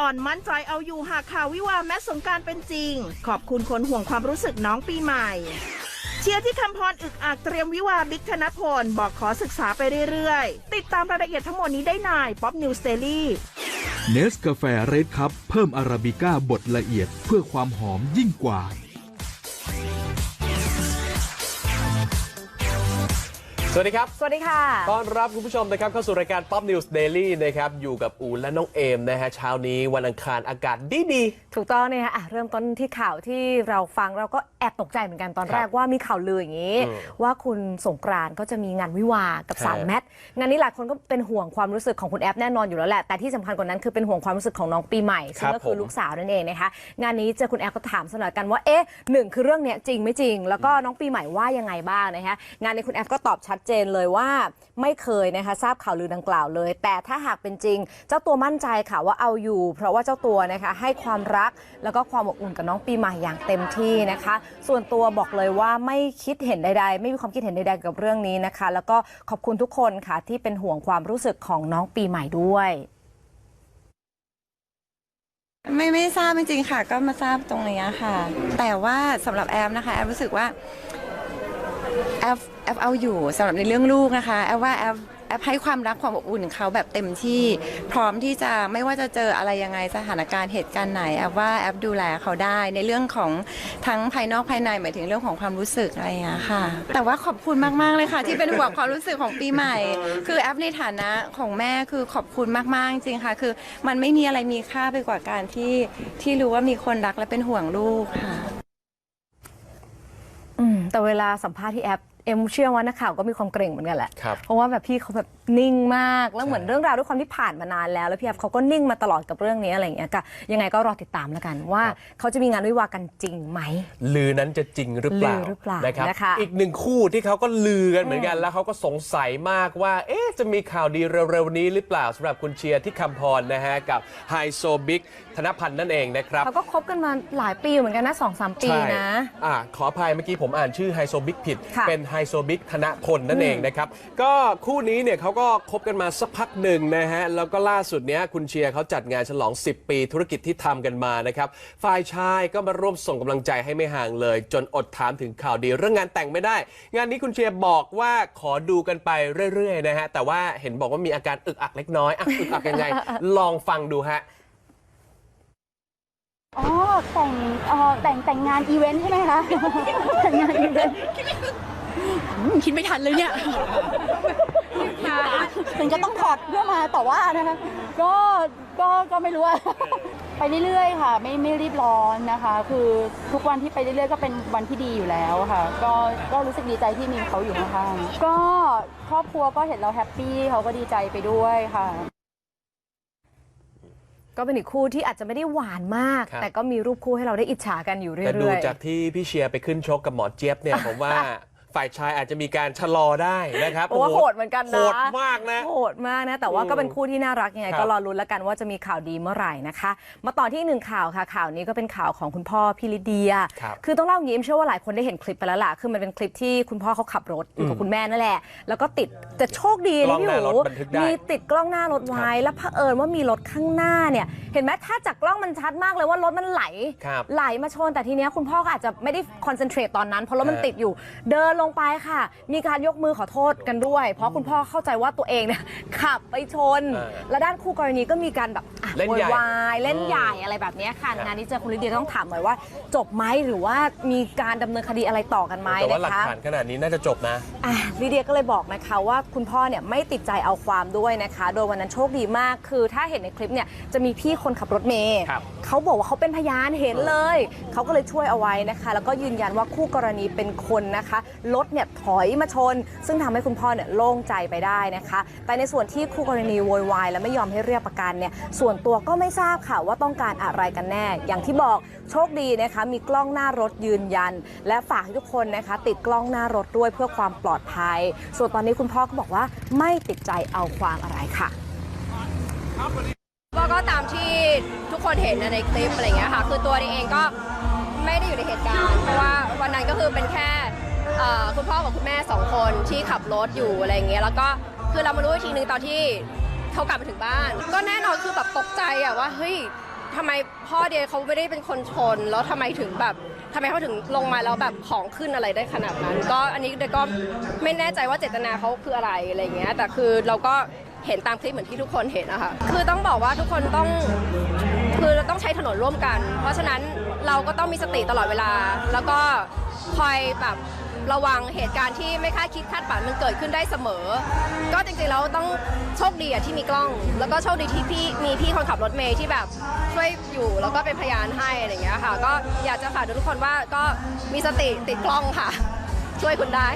อ่อนมั่นใจเอาอยู่หากข่าววิวาแม้สงการเป็นจริง ขอบคุณคนห่วงความรู้สึกน้องปีใหม่ เชียร์ที่คำพรอึกอักเตรียมวิวาบิ๊กธนพล บอกขอศึกษาไปเรื่อยๆ ติดตามรายละเอียดทั้งหมดนี้ได้ในป๊อปนิวสเตอรี่เนสกาแฟเรดคัพเพิ่มอาราบิก้าบดละเอียดเพื่อความหอมยิ่งกว่า วัสดีครับ สวัสดีค่ะ ต้อนรับคุณผู้ชมนะครับเข้าสู่รายการ Pop News Daily นะครับอยู่กับอูนและน้องเอมนะฮะเช้านี้วันอังคารอากาศดีดี ถูกต้องเนี่ยค่ะอะเริ่มต้นที่ข่าวที่เราฟังเราก็แอบตกใจเหมือนกันตอนครับแรกว่ามีข่าวลืออย่างนี้ อืมว่าคุณสงกรานต์ก็จะมีงานวิวาห์กับสาวฮะ แมทงานนี้หลายคนก็เป็นห่วงความรู้สึกของคุณแอฟแน่นอนอยู่แล้วแหละแต่ที่สำคัญกว่านั้นคือเป็นห่วงความรู้สึกของน้องปีใหม่ซึ่งก็คือลูกสาวนั่นเองนะคะงานนี้เจอคุณแอฟก็ถามสนอกันว่าเอ๊ะหนึ่งคือเรื่องเนี้ยจริงไม่จริง แล้วก็น้องปีใหม่ว่ายังไงบ้างนะคะงานนี้คุณแอฟก็ตอบชัดเจนเลยว่าไม่เคยนะคะทราบข่าวลือดังกล่าวเลย แต่ถ้าหากเป็นจริง เจ้าตัวมั่นใจค่ะว่าเอาอยู่ เพราะว่าเจ้าตัวนะคะให้ความรักแล้วก็ความอบอุ่นกับน้องปีใหม่อย่างเต็มที่นะคะ ส่วนตัวบอกเลยว่าไม่คิดเห็นใดๆ ไม่มีความคิดเห็นใดๆกับเรื่องนี้นะคะ แล้วก็ขอบคุณทุกคนค่ะที่เป็นห่วงความรู้สึกของน้องปีใหม่ด้วยไม่ไม่ทราบจริงๆค่ะ ก็มาทราบตรงนี้ค่ะ แต่ว่าสำหรับแอฟนะคะแอฟรู้สึกว่า แอฟแอฟเอาอยู่สำหรับในเรื่องลูกนะคะแอฟว่าแอฟแอฟให้ความรักความอบอุ่นเขาแบบเต็มที่พร้อมที่จะไม่ว่าจะเจออะไรยังไงสถานการณ์เหตุการณ์ไหนแอฟว่าแอฟดูแลเขาได้ในเรื่องของทั้งภายนอกภายในหมายถึงเรื่องของความรู้สึกอะไรอย่างเงี้ยค่ะ แต่ว่าขอบคุณมากๆเลยค่ะ ที่เป็นห่วงความรู้สึกของปีใหม่ คือแอฟในฐานะของแม่คือขอบคุณมากๆจริงค่ะ คือมันไม่มีอะไรมีค่าไปกว่าการที่ที่รู้ว่ามีคนรักและเป็นห่วงลูกค่ะ แต่เวลาสัมภาษณ์ที่แอป เอ็มเชื่อว่านักข่าวก็มีความเกรงเหมือนกันแหละ ครับ เพราะว่าแบบพี่เขาแบบนิ่งมาก แล้วใช่เหมือนเรื่องราวด้วยความที่ผ่านมานานแล้ว แล้วพี่แอฟเขาก็นิ่งมาตลอดกับเรื่องนี้อะไรอย่างเงี้ยก็ยังไงก็รอติดตามแล้วกันว่าเขาจะมีงานวิวาห์กันจริงไหม ลือนั้นจะจริงหรือเปล่าลือหรือเปล่านะครับ นะคะอีกหนึ่งคู่ที่เขาก็ลือกันเหมือนกัน แล้วเขาก็สงสัยมากว่า เอ๊ะ จะมีข่าวดีเร็วๆนี้หรือเปล่าสำหรับคุณเชียร์ที่คำพรนะฮะ กับไฮโซบิ๊กธนพันธ์นั่นเองนะครับ เขาก็คบกันมาหลายปีเหมือนกันนะสองสามปีใช่นะ อ่าขออภัยเมื่อกี้ผมอ่านชื่อไฮโซบิ๊กผิด ค่ะ เป็นไฮโซบิ๊กธนพลนั่นเองนะครับ ก็คู่นี้เนี่ยเขาก็คบกันมาสักพักหนึ่งนะฮะ แล้วก็ล่าสุดเนี้ยคุณเชียร์เขาจัดงานฉลอง 10 ปีธุรกิจที่ทำกันมานะครับ ฝ่ายชายก็มาร่วมส่งกำลังใจให้ไม่ห่างเลย จนอดถามถึงข่าวดีเรื่องงานแต่งไม่ได้ งานนี้คุณเชียร์บอกว่าขอดูกันไปเรื่อยๆนะฮะ แต่ว่าเห็นบอกว่ามีอาการอึกอักเล็กน้อยอะอึกอักยังไง ลองฟังดูฮะ อ๋อแต่งเอ่อแต่งแต่งงานอีเวนต์ใช่ไหมคะ แต่งงานอีเวนต์ อืมคิดไม่ทันเลยเนี่ย ถึงจะต้องถอดเพื่อมาต่อว่านะคะก็ก็ก็ไม่รู้อะ ไปเรื่อยๆ ค่ะ ไม่ไม่รีบร้อนนะคะ คือทุกวันที่ไปเรื่อยๆ ก็เป็นวันที่ดีอยู่แล้วค่ะ ก็ก็รู้สึกดีใจที่มีเขาอยู่ข้างๆก็ครอบครัวก็เห็นเราแฮปปี้เขาก็ดีใจไปด้วยค่ะ ก็เป็นอีกคู่ที่อาจจะไม่ได้หวานมาก ครับ แต่ก็มีรูปคู่ให้เราได้อิจฉากันอยู่เรื่แต่ดูอยจากที่พี่เชียร์ไปขึ้นชกกับหมอเจี๊ยบเนี่ย ผมว่า ฝ่ายชายอาจจะมีการชะลอได้นะครับๆโอ้ว่าโหดเหมือนกันนะโหดมากนะ โหดมากนะ แต่ว่าอืมก็เป็นคู่ที่น่ารักยังไง ครับก็รอรุ้นแล้วกันว่าจะมีข่าวดีเมื่อไหร่นะคะ มาต่อที่อีกหนึ่งข่าวค่ะ ข่าวนี้ก็เป็นข่าวของคุณพ่อพี่ลิเดียครับคือต้องเล่าอย่างนี้เอ็มเชื่อว่าหลายคนได้เห็นคลิปไปแล้วล่ะคือมันเป็นคลิปที่คุณพ่อเขาขับรถอยู่กับคุณแม่นั่นแหละ แล้วก็ติดแต่โชคดีกล้นะองพี่หน้าหูรถบันทึกได้ มีติดกล้องหน้ารถไว้ แล้วเผอิญว่ามีรถข้างหน้าเนี่ย เห็นไหมถ้าจากกล้องมันชัดมากเลยว่ารถมันไหล ครับ ไหลมาชนแต่ทีเนี้ยคุณพ่อก็อาจจะไม่ได้คอนเซนเทรตตอนนั้นเพราะรถมันฮะติดอยู่ เดินลงไปค่ะ มีการยกมือขอโทษกันด้วย เพราะคุณพ่อเข้าใจว่าตัวเองเนี่ยขับไปชน เออและด้านคู่กรณีก็มีการแบบอะเล่นโวใหญ่ยวายเล่นอืมใหญ่อะไรแบบเนี้ยค่ะครับงานนี้เจอคุณลิเดียต้องถามหน่อยว่า จบไหมหรือว่ามีการดำเนินคดีอะไรต่อกันไหมแต่ว่าหลันะกคะ ฐานขนาดนี้น่าจะจบนะ อะลิเดียก็เลยบอกนะคะว่าคุณพ่อเนี่ยไม่ติดใจเอาความด้วยนะคะ โดยวันนั้นโชคดีมาก คือถ้าเห็นในคลิปเนี่ยจะมีพี่คนขับรถเมย์ครับ เขาบอกว่าเขาเป็นพยานเห็นเลย เขาก็เลยช่วยเอาไว้นะคะ แล้วก็ยืนยันว่าคู่กรณีเป็นคนนะคะรถเนี่ยถอยมาชน ซึ่งทำให้คุณพ่อเนี่ยโล่งใจไปได้นะคะ แต่ในส่วนที่คู่กรณีโวยวายและไม่ยอมให้เรียกประกันเนี่ยส่วนตัวก็ไม่ทราบค่ะว่าต้องการอะไรกันแน่ อย่างที่บอกโชคดีนะคะมีกล้องหน้ารถยืนยัน และฝากให้ทุกคนนะคะ ติดกล้องหน้ารถด้วยเพื่อความปลอดภัย ส่วนตอนนี้คุณพ่อก็บอกว่าไม่ติดใจเอาความอะไรค่ะก็ก็ตามที่ทุก คนเห็นในคลิปอะไรเงี้ยค่ะ คือตัวเองก็ไม่ได้อยู่ในเหตุการณ์ เพราะว่าวันนั้นก็คือเป็นแค่คุณพ่อกับคุณแม่สองคนที่ขับรถอยู่อะไรเงี้ย แล้วก็คือเรามารู้อีกทีนึงตอนที่เขากลับมาถึงบ้าน ก็แน่นอนคือแบบตกใจอะว่าเฮ้ยทำไมพ่อเดียเขาไม่ได้เป็นคนชน แล้วทำไมถึงแบบทำไมเขาถึงลงมาแล้วแบบของขึ้นอะไรได้ขนาดนั้น ก็อันนี้เดก็ไม่แน่ใจว่าเจตนาเขาคืออะไรอะไรเงี้ย แต่คือเราก็ เห็นตามคลิปเหมือนที่ทุกคนเห็นนะคะคือต้องบอกว่าทุกคนต้องคือเราต้องใช้ถนนร่วมกัน เพราะฉะนั้นเราก็ต้องมีสติตลอดเวลา แล้วก็คอยแบบระวังเหตุการณ์ที่ไม่คาดคิดคาดฝันมันเกิดขึ้นได้เสมอ ก็จริงๆแล้วต้องโชคดีอะที่มีกล้อง แล้วก็โชคดีที่พี่มีพี่คนขับรถเมย์ที่แบบช่วยอยู่แล้วก็เป็นพยานให้อะไรอย่างเงี้ยค่ะ ก็อยากจะฝากทุกคนว่าก็มีสติติดกล้องค่ะ ช่วยคุณได้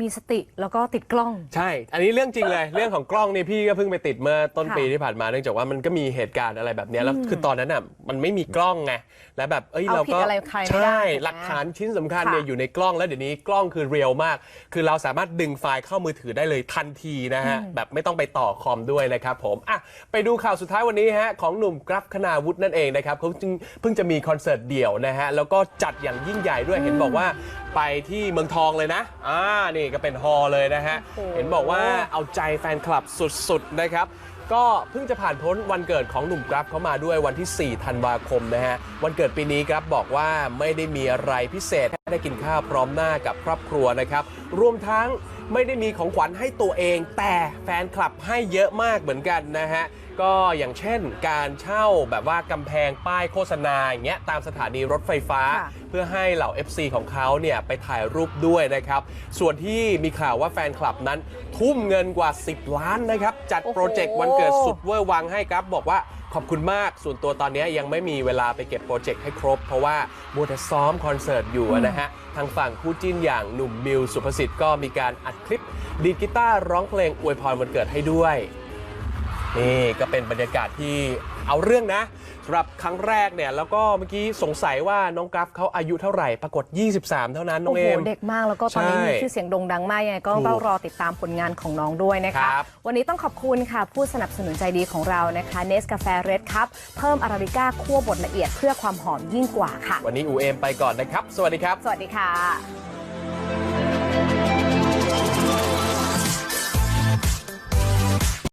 มีสติแล้วก็ติดกล้อง ใช่ อันนี้เรื่องจริงเลย เรื่องของกล้องนี่พี่ก็เพิ่งไปติดเมื่อต้นค่ะปีที่ผ่านมาเนื่องจากว่ามันก็มีเหตุการณ์อะไรแบบเนี้ยแล้วคือตอนนั้นอะมันไม่มีกล้องไงแล้วแบบเอ้ยเอาเราผิดก็อะไรใครไม่ได้ใช่ถูกไหมหลักฐานชิ้นสำคัญค่ะเนี่ยอยู่ในกล้องแล้วเดี๋ยวนี้กล้องคือเรียลมาก คือเราสามารถดึงไฟล์เข้ามือถือได้เลยทันทีนะฮะแบบไม่ต้องไปต่อคอมด้วยนะครับผมอะไปดูข่าวสุดท้ายวันนี้ฮะของหนุ่มกราฟคณาวุฒินั่นเองนะครับเขาจึงเพิ่งจะมีคอนเสิร์ตเดี่ยวนะฮะแล้วก็จัดอย่างยิ่งใหญ่ด้วยเห็นบอกว่าไปที่เมืองทองเลยนะอ่านี่ก็เป็นฮอลล์เลยนะฮะ โอ้โห เห็นบอกว่าเอาใจแฟนคลับสุดๆนะครับ ก็เพิ่งจะผ่านพ้นวันเกิดของหนุ่มกราฟเข้ามาด้วยวันที่ 4 ธันวาคมนะฮะ วันเกิดปีนี้กราฟบอกว่าไม่ได้มีอะไรพิเศษแค่ได้กินข้าวพร้อมหน้ากับครอบครัวนะครับ รวมทั้งไม่ได้มีของขวัญให้ตัวเอง แต่แฟนคลับให้เยอะมากเหมือนกันนะฮะ ก็อย่างเช่นการเช่าแบบว่ากำแพงป้ายโฆษณาอย่างเงี้ยตามสถานีรถไฟฟ้า ค่ะ เพื่อให้เหล่า FC ของเขาเนี่ยไปถ่ายรูปด้วยนะครับ ส่วนที่มีข่าวว่าแฟนคลับนั้น ทุ่มเงินกว่า 10 ล้านนะครับ จัดโอ้โหโปรเจกต์วันเกิดสุดเวอร์วังให้ครับ บอกว่าขอบคุณมากส่วนตัวตอนนี้ยังไม่มีเวลาไปเก็บโปรเจกต์ให้ครบ เพราะว่ามัวแต่ซ้อมคอนเสิร์ตอยู่นะฮะ ทางฝั่งคู่จิ้นอย่างหนุ่มมิวสุภสิทธิ์ก็มีการอัดคลิปดีดกีตาร์ร้องเพลงอวยพรวันเกิดให้ด้วย นี่ก็เป็นบรรยากาศที่เอาเรื่องนะสำหรับครั้งแรกเนี่ยแล้วก็เมื่อกี้สงสัยว่าน้องกราฟเขาอายุเท่าไหร่ปรากฏ 23 เท่านั้นน้อโอ้งโหเอมเด็กมากแล้วก็ตอนนี้ใช่มีชื่อเสียงโด่งดังมากยังไงก็ถูกต้องรอติดตามผลงานของน้องด้วยนะคคะรับวันนี้ต้องขอบคุณค่ะ ผู้สนับสนุนใจดีของเรานะคะเนสกาแฟเรดครับเพิ่มอาราบิก้าคั่วบดละเอียดเพื่อความหอมยิ่งกว่าค่ะ วันนี้อูเอมไปก่อนนะครับ สวัสดีครับ สวัสดีค่ะ